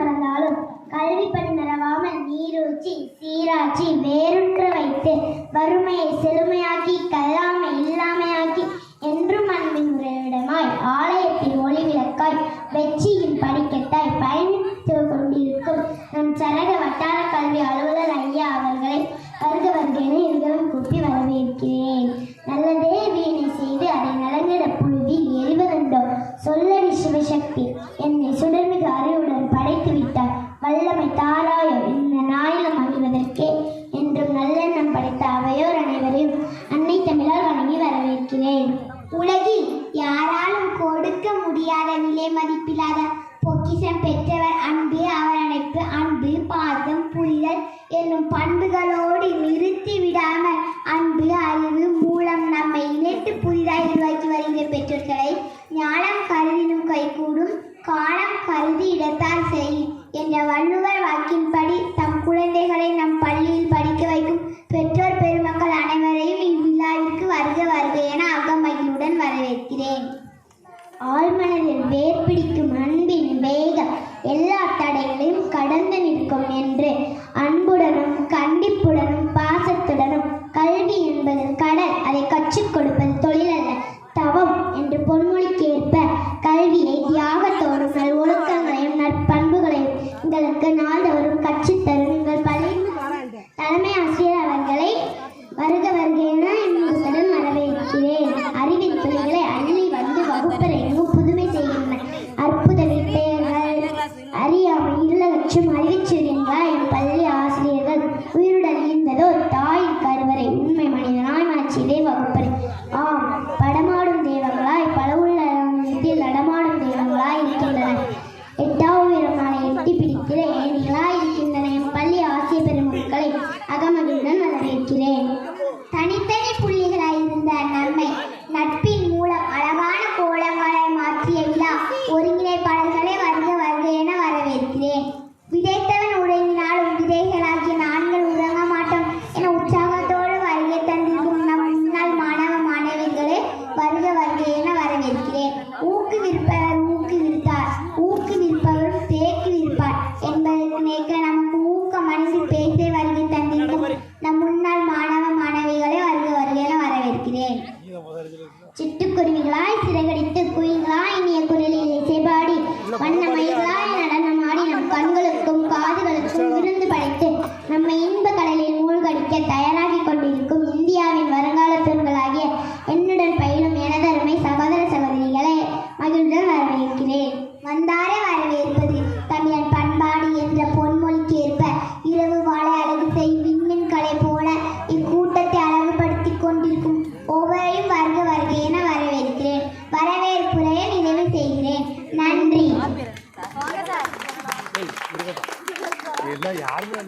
மறந்தாலும் கல்வி பணி நிறவாமல் நீரூச்சி சீராட்சி வேறுற்ற வைத்து வறுமையை செழுமையாக்கி கல்லாமை இல்லாமையாக்கி என்றும் அன்பின் உறைவிடமாய் ஆலயத்தின் ஒளி விளக்காய் வெற்றியின் படி இருக்கிறேன் உலகில் யாராலும் கொடுக்க முடியாத விலை மதிப்பில்லாத பொக்கிஷம் பெற்று கடந்து நிற்கும் என்று. அன்புடனும் கண்டிப்புடனும் பாசத்துடனும் கல்வி என்பது கடல் அதை கற்றுக் கொடுப்பது தொழில் அல்ல தவம் என்று பொன்மொழிக்கு ஏற்ப கல்வியை தியாகத்தோடும் ஒழுக்கங்களையும் நற்பண்புகளையும் எங்களுக்கு நாள் என்றார் என் பள்ளி ஆசிரியர்கள் உயிருடன் இருந்ததோ தாயின் கருவறை. உண்மை மனிதனாய் நான் வகுப்பறை. ஆம். வண்ண மயிலாய நம் கண்களுக்கும் காதுகளுக்கும் விருந்து படைத்து நம்ம இன்ப கடலில் மூழ்கடிக்க தயாராகி கொண்டிருக்கும் இந்தியாவின் வருங்கால பெண்களாகிய என்னுடன் பயிலும் எனதருமை சகோதர சகோதரிகளை மகிழ்வுடன் வரவேற்கிறேன். வந்தாரே இருபதா இதெல்லாம் யாருமே